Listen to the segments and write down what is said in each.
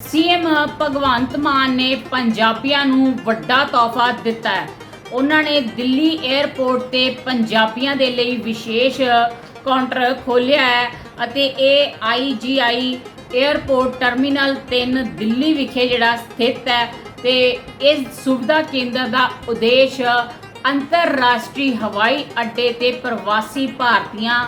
CM Bhagwant Mann ਨੇ ਪੰਜਾਬੀਆਂ ਨੂੰ ਵੱਡਾ ਤੋਹਫਾ ਦਿੱਤਾ ਹੈ। ਉਹਨਾਂ ਨੇ ਦਿੱਲੀ 에ਅਰਪੋਰਟ ਤੇ ਪੰਜਾਬੀਆਂ ਦੇ ਲਈ ਵਿਸ਼ੇਸ਼ ਕਾਊਂਟਰ ਖੋਲ੍ਹਿਆ ਹੈ ਅਤੇ ਇਹ ਆਈਜੀਆਈ 에ਅਰਪੋਰਟ ਟਰਮੀਨਲ 3 ਦਿੱਲੀ ਵਿਖੇ ਜਿਹੜਾ ਸਥਿਤ ਹੈ ਤੇ ਇਸ ਸੁਵਿਧਾ ਕੇਂਦਰ ਦਾ ਉਦੇਸ਼ ਅੰਤਰਰਾਸ਼ਟਰੀ ਹਵਾਈ ਅੱਡੇ ਤੇ ਪ੍ਰਵਾਸੀ ਭਾਰਤੀਆਂ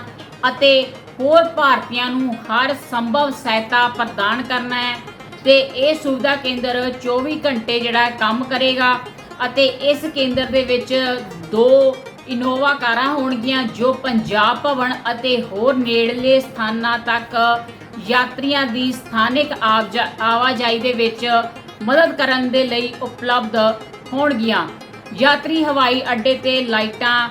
ਅਤੇ ਹੋਰ ਭਾਰਤੀਆਂ ਨੂੰ ਹਰ ਸੰਭਵ ਸਹਾਇਤਾ ਪ੍ਰਦਾਨ ਕਰਨਾ ਹੈ। ਤੇ ਇਹ ਸੁਵਿਧਾ ਕੇਂਦਰ 24 ਘੰਟੇ ਜਿਹੜਾ ਕੰਮ ਕਰੇਗਾ ਅਤੇ ਇਸ ਕੇਂਦਰ ਦੇ ਵਿੱਚ ਦੋ ਇਨੋਵਾ ਕਾਰਾਂ ਹੋਣਗੀਆਂ ਜੋ ਪੰਜਾਬ ਭਵਨ ਅਤੇ ਹੋਰ ਨੇੜਲੇ ਸਥਾਨਾਂ ਤੱਕ ਯਾਤਰੀਆਂ ਦੀ ਸਥਾਨਿਕ ਆਵਜਾ- ਆਵਾਜਾਈ ਦੇ ਵਿੱਚ ਮਦਦ ਕਰਨ ਦੇ ਲਈ ਉਪਲਬਧ ਹੋਣਗੀਆਂ। ਯਾਤਰੀ ਹਵਾਈ ਅੱਡੇ ਤੇ ਲਾਈਟਾਂ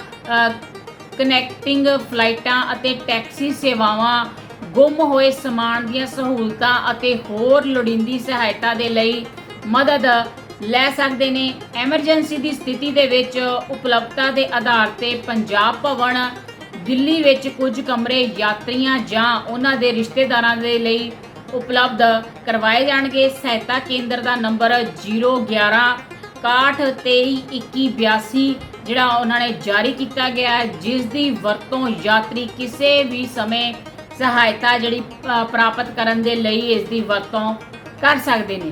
ਕਨੈਕਟਿੰਗ ਫਲਾਈਟਾਂ ਅਤੇ ਟੈਕਸੀ ਸੇਵਾਵਾਂ ਗੁੰਮ ਹੋਏ ਸਮਾਨ ਦੀਆਂ ਸਹੂਲਤਾਂ ਅਤੇ ਹੋਰ ਲੋੜੀਂਦੀ ਸਹਾਇਤਾ ਦੇ ਲਈ ਮਦਦ ਲੈ ਸਕਦੇ ਨੇ। ਐਮਰਜੈਂਸੀ ਦੀ ਸਥਿਤੀ ਦੇ ਵਿੱਚ ਉਪਲਬਧਤਾ ਦੇ ਆਧਾਰ ਤੇ ਪੰਜਾਬ ਭਵਨ, ਦਿੱਲੀ ਵਿੱਚ ਕੁਝ ਕਮਰੇ, ਯਾਤਰੀਆਂ ਜਾਂ ਉਹਨਾਂ ਦੇ ਰਿਸ਼ਤੇਦਾਰਾਂ ਦੇ ਲਈ ਉਪਲਬਧ ਕਰਵਾਏ ਜਾਣਗੇ। ਸਹਾਇਤਾ ਕੇਂਦਰ ਦਾ ਨੰਬਰ 011 61232182 ਜਿਹੜਾ ਉਹਨਾਂ ਨੇ ਜਾਰੀ ਕੀਤਾ ਗਿਆ ਹੈ, ਜਿਸ ਦੀ ਵਰਤੋਂ ਯਾਤਰੀ ਕਿਸੇ ਵੀ ਸਮੇਂ ਸਹਾਇਤਾ ਜਿਹੜੀ ਅ, ਪ੍ਰਾਪਤ ਕਰਨ ਦੇ ਲਈ ਇਸ ਦੀ ਵਰਤੋਂ ਕਰ ਸਕਦੇ ਨੇ।